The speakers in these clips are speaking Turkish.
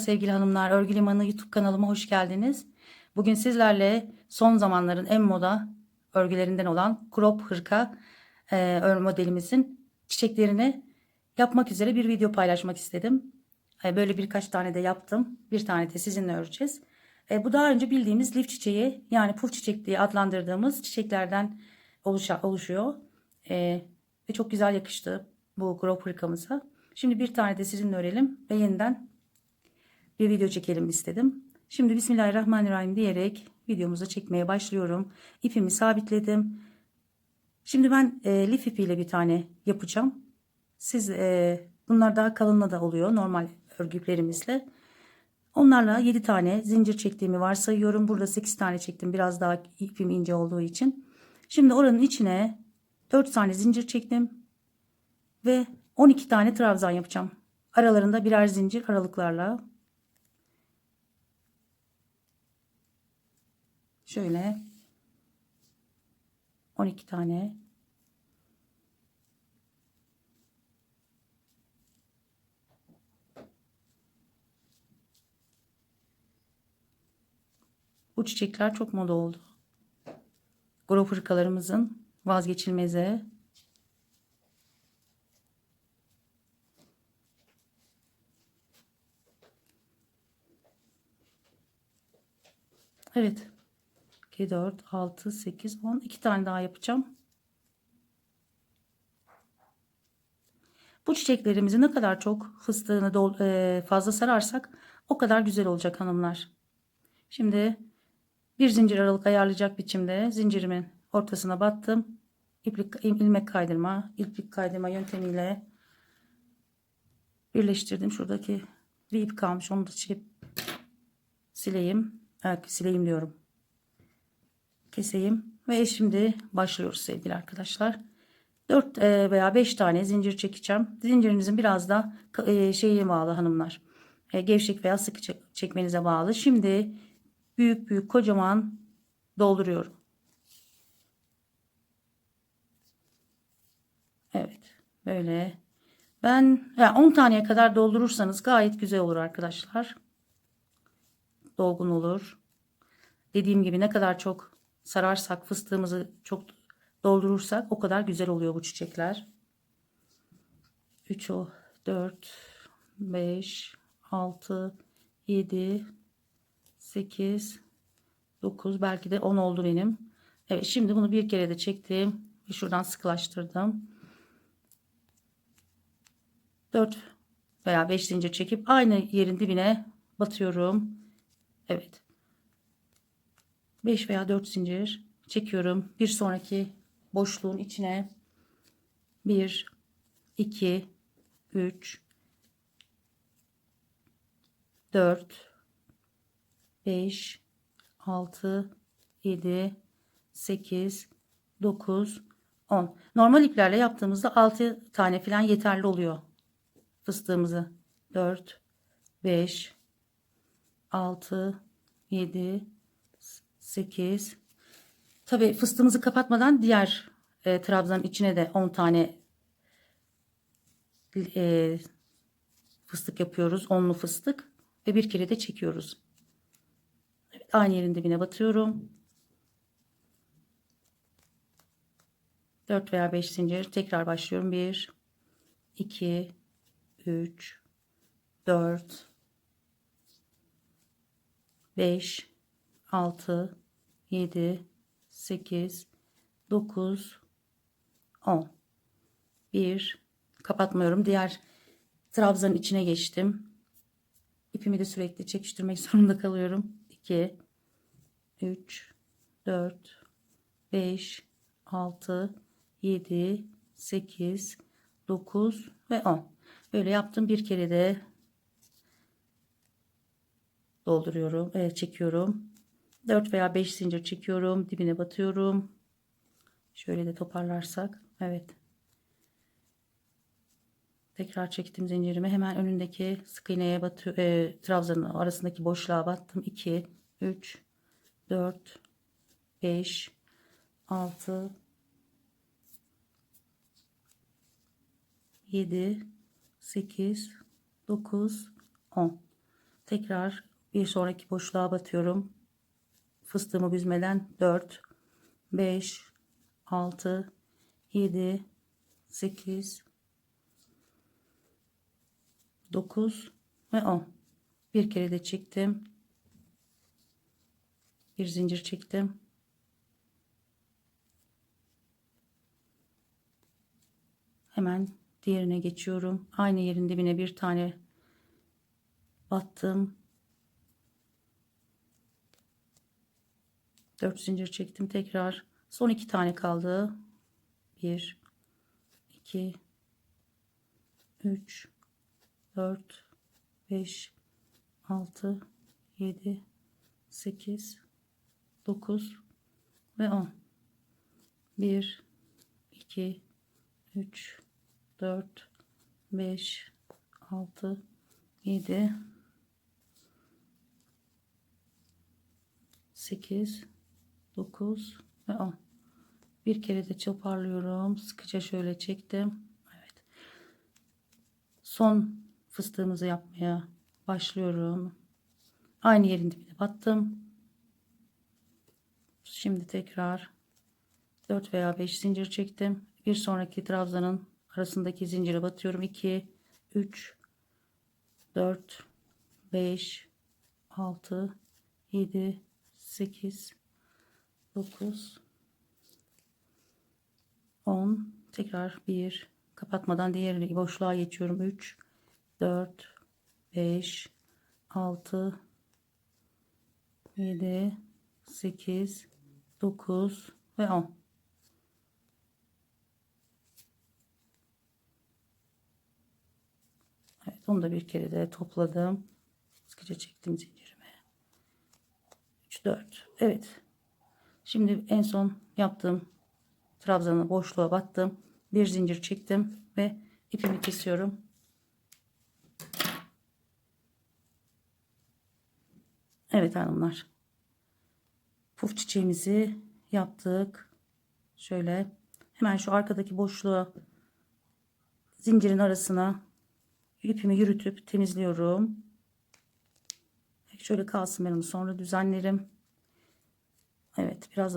sevgili hanımlar. Örgü Limanı YouTube kanalıma hoş geldiniz. Bugün sizlerle son zamanların en moda örgülerinden olan crop hırka e, ör modelimizin çiçeklerini yapmak üzere bir video paylaşmak istedim. E, böyle birkaç tane de yaptım. Bir tane de sizinle öreceğiz. E, bu daha önce bildiğimiz lif çiçeği yani puf çiçek diye adlandırdığımız çiçeklerden oluşa, oluşuyor. E, ve çok güzel yakıştı bu crop hırkamıza. Şimdi bir tane de sizinle örelim ve yeniden bir video çekelim istedim. Şimdi Bismillahirrahmanirrahim diyerek videomuzu çekmeye başlıyorum. İpimi sabitledim. Şimdi ben e, lif ipiyle bir tane yapacağım. Siz e, bunlar daha kalınla da oluyor normal örgü iplerimizle. Onlarla 7 tane zincir çektiğimi varsayıyorum. Burada 8 tane çektim biraz daha ipim ince olduğu için. Şimdi oranın içine 4 tane zincir çektim. Ve 12 tane trabzan yapacağım. Aralarında birer zincir aralıklarla. Şöyle 12 tane Bu çiçekler çok moda oldu. Grup hırkalarımızın vazgeçilmezi. Evet. 2, 4, 6, 8, 10. 2 tane daha yapacağım. Bu çiçeklerimizi ne kadar çok fıstığını dol, e, fazla sararsak o kadar güzel olacak hanımlar. Şimdi bir zincir aralık ayarlayacak biçimde zincirimin ortasına battım. İplik, ilmek kaydırma, iplik kaydırma yöntemiyle birleştirdim. Şuradaki bir ip kalmış onu da çekip sileyim. Evet, sileyim diyorum. Keseyim ve şimdi başlıyoruz sevgili arkadaşlar. 4 e, veya 5 tane zincir çekeceğim. Zincirinizin biraz da e, şeyine bağlı hanımlar. E, gevşek veya sıkı çekmenize bağlı. Şimdi büyük büyük kocaman dolduruyorum. Evet böyle. Ben yani 10 taneye kadar doldurursanız gayet güzel olur arkadaşlar. Dolgun olur. Dediğim gibi ne kadar çok sararsak fıstığımızı çok doldurursak o kadar güzel oluyor bu çiçekler. 3 o 4 5 6 7 8 9 belki de 10 oldu benim. Evet şimdi bunu bir kere de çektim ve şuradan sıkılaştırdım. 4 veya 5 zincir çekip aynı yerin dibine batıyorum. Evet. 5 veya 4 zincir çekiyorum. Bir sonraki boşluğun içine 1 2 3 4 5 6 7 8 9 10 normal iplerle yaptığımızda 6 tane falan yeterli oluyor fıstığımızı 4 5 6 7 8 tabi fıstığımızı kapatmadan diğer e, trabzanın içine de 10 tane e, fıstık yapıyoruz. Onlu fıstık ve bir kere de çekiyoruz. Evet, aynı yerin dibine batıyorum. 4 veya 5 zincir. Tekrar başlıyorum. 1 2 3 4 5 6 7 8 9 10 1 kapatmıyorum. Diğer trabzanın içine geçtim. İpimi de sürekli çekiştirmek zorunda kalıyorum. 2 3 4 5 6 7 8 9 ve 10 böyle yaptım. Bir kere de dolduruyorum çekiyorum 4 veya 5 zincir çekiyorum dibine batıyorum. Şöyle de toparlarsak evet. Tekrar çektim zincirimi. Hemen önündeki sık iğneye batıyor e, trabzanın arasındaki boşluğa battım. 2 3 4 5 6 7 8 9 10 Tekrar bir sonraki boşluğa batıyorum. Fıstığımı büzmeden 4, 5, 6, 7, 8, 9 ve 10. Bir kere de çektim. Bir zincir çektim. Hemen diğerine geçiyorum. Aynı yerin dibine bir tane battım. 4 zincir çektim tekrar. Son iki tane kaldı. 1 2 3 4 5 6 7 8 9 ve 10 1 2 3 4 5 6 7 8 9 ve 10 bir kere de toparlıyorum sıkıca şöyle çektim. Evet. Son fıstığımızı yapmaya başlıyorum. Aynı yerin dibine battım. Şimdi tekrar 4 veya 5 zincir çektim. Bir sonraki trabzanın arasındaki zincire batıyorum. 2 3 4 5 6 7 8 9 10 tekrar 1 kapatmadan diğer boşluğa geçiyorum 3 4 5 6 7 8 9 ve 10 Evet, onu da bir kere de topladım. Sıkıca çektim zincirimi. 3 4. Evet. Şimdi en son yaptığım trabzanı boşluğa battım. Bir zincir çektim ve ipimi kesiyorum. Evet hanımlar. Puf çiçeğimizi yaptık. Şöyle hemen şu arkadaki boşluğa zincirin arasına ipimi yürütüp temizliyorum. Şöyle kalsın ben onu sonra düzenlerim. Evet biraz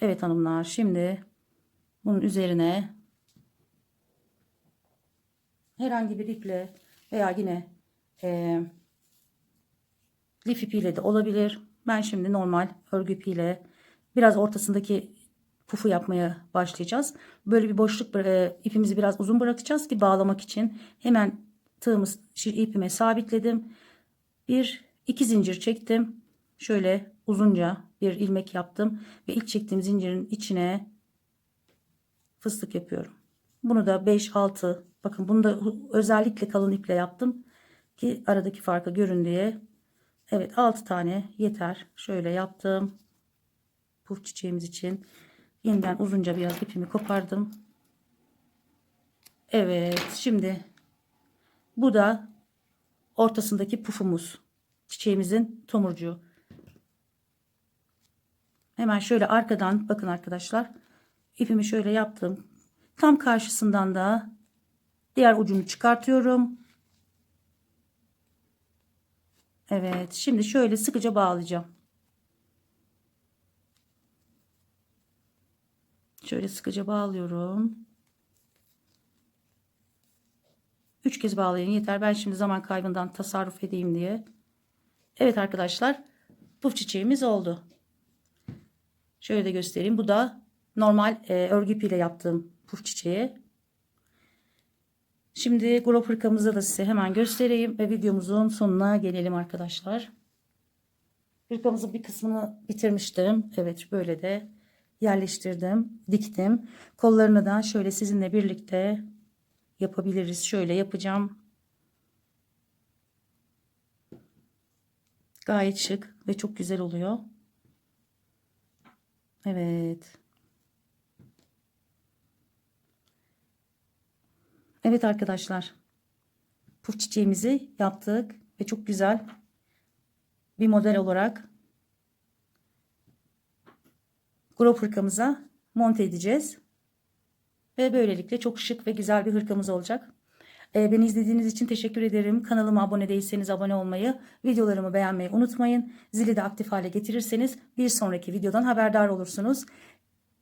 evet hanımlar şimdi bunun üzerine herhangi bir iple veya yine e, lif ipiyle de olabilir. Ben şimdi normal örgü ipiyle biraz ortasındaki pufu yapmaya başlayacağız. Böyle bir boşluk e, ipimizi biraz uzun bırakacağız ki bağlamak için. Hemen tığımı ipime sabitledim. Bir iki zincir çektim. Şöyle uzunca bir ilmek yaptım ve ilk çektiğim zincirin içine fıstık yapıyorum. Bunu da 5 6 bakın bunu da özellikle kalın iple yaptım ki aradaki farkı görün diye. Evet 6 tane yeter. Şöyle yaptım. Puf çiçeğimiz için yeniden uzunca biraz ipimi kopardım. Evet şimdi bu da ortasındaki pufumuz. Çiçeğimizin tomurcuğu. Hemen şöyle arkadan bakın arkadaşlar. ipimi şöyle yaptım. Tam karşısından da diğer ucunu çıkartıyorum. Evet şimdi şöyle sıkıca bağlayacağım. Şöyle sıkıca bağlıyorum. Üç kez bağlayın yeter. Ben şimdi zaman kaybından tasarruf edeyim diye. Evet arkadaşlar. Puf çiçeğimiz oldu. Şöyle de göstereyim. Bu da normal e, örgü ipiyle yaptığım puf çiçeği. Şimdi grup hırkamızı da size hemen göstereyim ve videomuzun sonuna gelelim arkadaşlar. Hırkamızın bir kısmını bitirmiştim. Evet böyle de yerleştirdim, diktim. Kollarını da şöyle sizinle birlikte yapabiliriz. Şöyle yapacağım. Gayet şık ve çok güzel oluyor. Evet. Evet arkadaşlar. Puf çiçeğimizi yaptık ve çok güzel bir model olarak grop hırkamıza monte edeceğiz. Ve böylelikle çok şık ve güzel bir hırkamız olacak. E, beni izlediğiniz için teşekkür ederim. Kanalıma abone değilseniz abone olmayı, videolarımı beğenmeyi unutmayın. Zili de aktif hale getirirseniz bir sonraki videodan haberdar olursunuz.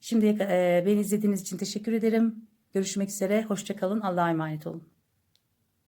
Şimdi e, beni izlediğiniz için teşekkür ederim. Görüşmek üzere. Hoşçakalın. Allah'a emanet olun.